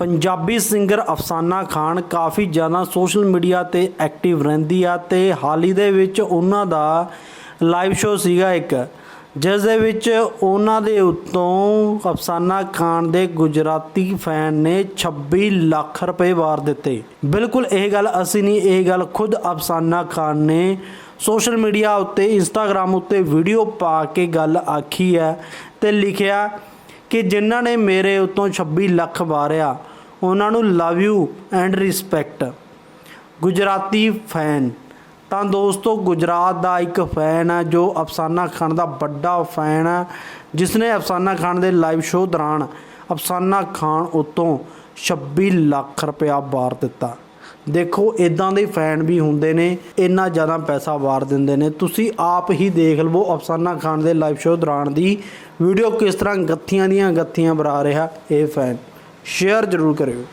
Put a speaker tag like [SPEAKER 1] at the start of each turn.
[SPEAKER 1] Punjabi singer Afsana Khan ਕਾਫੀ ਜ਼ਿਆਦਾ social media ਤੇ ਐਕਟਿਵ ਰਹਿੰਦੀ ਆ ਤੇ ਹਾਲ ਹੀ ਦੇ ਵਿੱਚ ਉਹਨਾਂ ਦਾ ਲਾਈਵ ਸ਼ੋਅ ਸੀਗਾ ਇੱਕ, ਜਿਸ ਦੇ ਵਿੱਚ ਉਹਨਾਂ ਦੇ ਉੱਤੋਂ ਅਫਸਾਨਾ ਖਾਨ ਦੇ ਗੁਜਰਾਤੀ ਫੈਨ ਨੇ 26 ਲੱਖ ਰੁਪਏ ਵਾਰ ਦਿੱਤੇ। ਬਿਲਕੁਲ ਇਹ ਗੱਲ ਅਸੀਂ ਨਹੀਂ, ਇਹ ਗੱਲ ਖੁਦ ਅਫਸਾਨਾ ਖਾਨ ਨੇ ਸੋਸ਼ਲ ਮੀਡੀਆ ਉੱਤੇ ਇੰਸਟਾਗ੍ਰam ਉੱਤੇ ਵੀਡੀਓ ਪਾ ਕੇ ਗੱਲ ਆਖੀ ਹੈ ਤੇ ਲਿਖਿਆ ਕਿ ਜਿਨ੍ਹਾਂ ਨੇ ਮੇਰੇ ਉੱਤੋਂ 26 ਲੱਖ ਵਾਰਿਆ ਉਹਨਾਂ ਨੂੰ love you and respect Gujarati fan ਤਾਂ ਦੋਸਤੋ, ਗੁਜਰਾਤ ਦਾ ਇੱਕ ਫੈਨ ਹੈ ਜੋ ਅਫਸਾਨਾ ਖਾਨ ਦਾ ਵੱਡਾ ਫੈਨ ਹੈ ਜਿਸ ਨੇ ਅਫਸਾਨਾ ਖਾਨ ਦੇ ਲਾਈਵ ਸ਼ੋਅ ਦੌਰਾਨ ਅਫਸਾਨਾ ਖਾਨ ਉਤੋਂ 26 ਲੱਖ ਰੁਪਇਆ ਵਾਰ ਦਿੱਤਾ। ਦੇਖੋ ਇਦਾਂ ਦੇ ਫੈਨ ਵੀ ਹੁੰਦੇ ਨੇ, ਇੰਨਾ ਜ਼ਿਆਦਾ ਪੈਸਾ ਵਾਰ ਦਿੰਦੇ ਨੇ। ਤੁਸੀਂ ਆਪ ਹੀ ਦੇਖ ਲਵੋ ਅਫਸਾਨਾ ਖਾਨ ਦੇ ਲਾਈਵ ਸ਼ੋਅ ਦੌਰਾਨ ਦੀ ਵੀਡੀਓ ਕਿਸ ਤਰ੍ਹਾਂ ਗੱਥੀਆਂ ਦੀਆਂ ਗੱਥੀਆਂ ਬਰਾ ਰਿਹਾ ਇਹ ਫੈਨ ਸ਼ੇਅਰ ਜ਼ਰੂਰ ਕਰਿਓ।